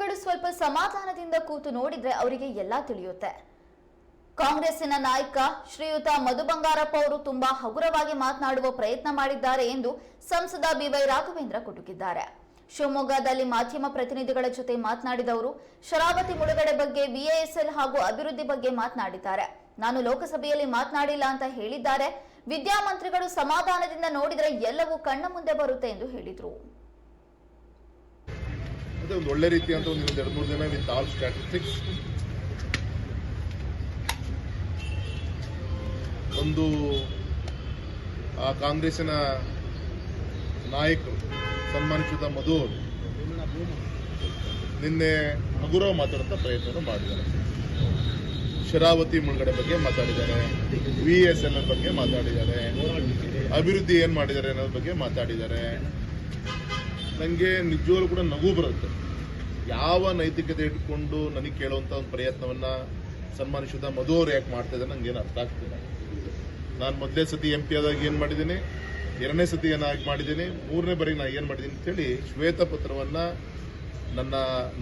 ವಿದ್ಯಾರ್ಥಿಗಳು ಸ್ವಲ್ಪ ಸಮಾಧಾನದಿಂದ ಕೂತು ನೋಡಿದ್ರೆ ಅವರಿಗೆ ಎಲ್ಲ ತಿಳಿಯುತ್ತೆ. ಕಾಂಗ್ರೆಸ್ಸಿನ ನಾಯಕ ಶ್ರೀಯುತ ಮಧು ಬಂಗಾರಪ್ಪ ಅವರು ತುಂಬಾ ಹಗುರವಾಗಿ ಮಾತನಾಡುವ ಪ್ರಯತ್ನ ಮಾಡಿದ್ದಾರೆ ಎಂದು ಸಂಸದ ಬಿವೈ ರಾಘವೇಂದ್ರ ಕುಟುಕಿದ್ದಾರೆ. ಶಿವಮೊಗ್ಗದಲ್ಲಿ ಮಾಧ್ಯಮ ಪ್ರತಿನಿಧಿಗಳ ಜೊತೆ ಮಾತನಾಡಿದ ಅವರು, ಶರಾವತಿ ಮುಳುಗಡೆ ಬಗ್ಗೆ ವಿಎಎಸ್ಎಲ್ ಹಾಗೂ ಅಭಿವೃದ್ಧಿ ಬಗ್ಗೆ ಮಾತನಾಡಿದ್ದಾರೆ. ನಾನು ಲೋಕಸಭೆಯಲ್ಲಿ ಮಾತನಾಡಿಲ್ಲ ಅಂತ ಹೇಳಿದ್ದಾರೆ. ವಿದ್ಯಾಮಂತ್ರಿಗಳು ಸಮಾಧಾನದಿಂದ ನೋಡಿದರೆ ಎಲ್ಲವೂ ಕಣ್ಣ ಮುಂದೆ ಬರುತ್ತೆ ಎಂದು ಹೇಳಿದರು. ಅದೇ ಒಂದು ಒಳ್ಳೆ ರೀತಿ ಅಂತ ಒಂದು ಎರಡು ಮೂರು ದಿನ ವಿತ್ ಆಲ್ ಸ್ಟ್ಯಾಟಿಸ್ಟಿಕ್ಸ್ ಒಂದು, ಆ ಕಾಂಗ್ರೆಸ್ಸಿನ ನಾಯಕರು, ಸನ್ಮಾನಿಸಿದ ಮಧು ಅವರು, ನಿನ್ನೆ ಹಗುರ ಮಾತಾಡುವಂಥ ಪ್ರಯತ್ನ ಮಾಡಿದ್ದಾರೆ. ಶರಾವತಿ ಮುಳುಗಡೆ ಬಗ್ಗೆ ಮಾತಾಡಿದ್ದಾರೆ ವಿ ಎಸ್ ಎಲ್ ಬಗ್ಗೆ ಮಾತಾಡಿದ್ದಾರೆ, ಅಭಿವೃದ್ಧಿ ಏನು ಮಾಡಿದ್ದಾರೆ ಅನ್ನೋದ್ರ ಬಗ್ಗೆ ಮಾತಾಡಿದ್ದಾರೆ. ನನಗೆ ನಿಜವಾಗ್ಲೂ ಕೂಡ ನಗು ಬರುತ್ತೆ. ಯಾವ ನೈತಿಕತೆ ಇಟ್ಕೊಂಡು ನನಗೆ ಕೇಳುವಂಥ ಒಂದು ಪ್ರಯತ್ನವನ್ನ ಸನ್ಮಾನಿಸಿದ ಮಧು ಅವ್ರು ಯಾಕೆ ಮಾಡ್ತಾ ಇದ್ದಾರೆ ನಂಗೆ ಏನು ಅರ್ಥ ಆಗ್ತಿಲ್ಲ. ನಾನು ಮೊದಲೇ ಸತಿ ಎಂ ಪಿ ಆದಾಗ ಏನು ಮಾಡಿದ್ದೀನಿ? ಎರಡನೇ ಸತಿ ಏನಾಗಿ ಮಾಡಿದ್ದೀನಿ? ಮೂರನೇ ಬಾರಿ ನಾನು ಏನು ಮಾಡಿದ್ದೀನಿ ಅಂತೇಳಿ ಶ್ವೇತಪತ್ರವನ್ನ ನನ್ನ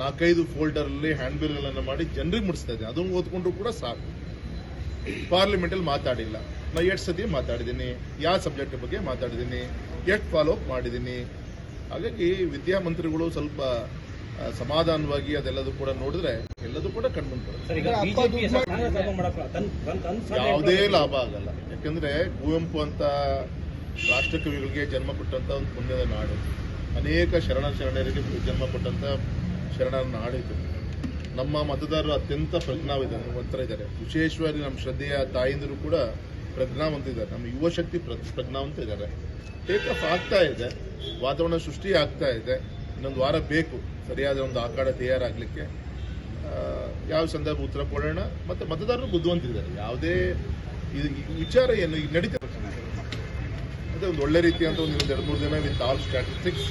ನಾಲ್ಕೈದು ಫೋಲ್ಡರಲ್ಲಿ ಹ್ಯಾಂಡ್ಬಿಲ್ಗಳನ್ನು ಮಾಡಿ ಜನರಿಗೆ ಮುಡಿಸ್ತಾ ಇದ್ದೀನಿ. ಅದನ್ನು ಓದ್ಕೊಂಡ್ರು ಕೂಡ ಸಾಕು. ಪಾರ್ಲಿಮೆಂಟಲ್ಲಿ ಮಾತಾಡಿಲ್ಲ. ನಾನು ಎಷ್ಟು ಸತಿ ಮಾತಾಡಿದ್ದೀನಿ? ಯಾವ ಸಬ್ಜೆಕ್ಟ್ ಬಗ್ಗೆ ಮಾತಾಡಿದ್ದೀನಿ? ಎಷ್ಟು ಫಾಲೋ ಅಪ್ ಮಾಡಿದ್ದೀನಿ? ಹಾಗಾಗಿ ವಿದ್ಯಾಮಂತ್ರಿಗಳು ಸ್ವಲ್ಪ ಸಮಾಧಾನವಾಗಿ ಅದೆಲ್ಲದೂ ಕೂಡ ನೋಡಿದ್ರೆ ಎಲ್ಲದೂ ಕೂಡ ಕಣ್ಮುಂದ್ ಬರುತ್ತೆ. ಯಾವುದೇ ಲಾಭ ಆಗಲ್ಲ. ಯಾಕಂದ್ರೆ ಕುವೆಂಪು ಅಂತ ರಾಷ್ಟ್ರಕವಿಗಳಿಗೆ ಜನ್ಮ ಕೊಟ್ಟಂತ ಒಂದು ಪುಣ್ಯದ ನಾಡು. ಅನೇಕ ಶರಣ ಶರಣರಿಗೆ ಜನ್ಮ ಕೊಟ್ಟಂತ ಶರಣರ ನಾಡಿದು. ನಮ್ಮ ಮತದಾರರು ಅತ್ಯಂತ ಪ್ರಜ್ಞಾವಿದ್ದಾರೆ ಇದ್ದಾರೆ ವಿಶೇಷವಾಗಿ ನಮ್ಮ ಶ್ರದ್ಧೆಯ ತಾಯಿಂದರು ಕೂಡ ಪ್ರಜ್ಞಾವಂತಿದ್ದಾರೆ ನಮ್ಮ ಯುವ ಶಕ್ತಿ ಪ್ರ ಪ್ರಜ್ಞಾವಂತ ಇದ್ದಾರೆ. ಟೇಕ್ ಆಫ್ ಆಗ್ತಾ ಇದೆ. ವಾತಾವರಣ ಸೃಷ್ಟಿ ಆಗ್ತಾ ಇದೆ. ಇನ್ನೊಂದು ವಾರ ಬೇಕು. ಸರಿಯಾದ ಒಂದು ಆಕಾಡ ತಯಾರಾಗಲಿಕ್ಕೆ. ಯಾವ ಸಂದರ್ಭ ಉತ್ತರ ಕೊಡೋಣ? ಮತ್ತೆ ಮತದಾರರು ಬುದ್ಧಿವಂತಿದ್ದಾರೆ ಯಾವುದೇ ಇದು ವಿಚಾರ ಏನು ಈಗ ನಡೀತಾ ಅದೇ ಒಂದು ಒಳ್ಳೆ ರೀತಿ ಅಂತ ಒಂದು ಎರಡು, ಮೂರು ದಿನ ವಿತ್ ಆಲ್ ಸ್ಟ್ಯಾಟಿಸ್ಟಿಕ್ಸ್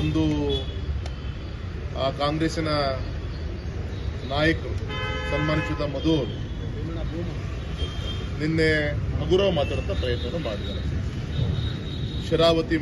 ಒಂದು, ಆ ಕಾಂಗ್ರೆಸ್ಸಿನ ನಾಯಕರು ಸನ್ಮಾನಿಸಿದ ಮಧು ನಿನ್ನೆ ಹಗುರ ಮಾತಾಡುತ್ತಾ ಪ್ರಯತ್ನ ಮಾಡಿದ್ದಾರೆ. ಶರಾವತಿ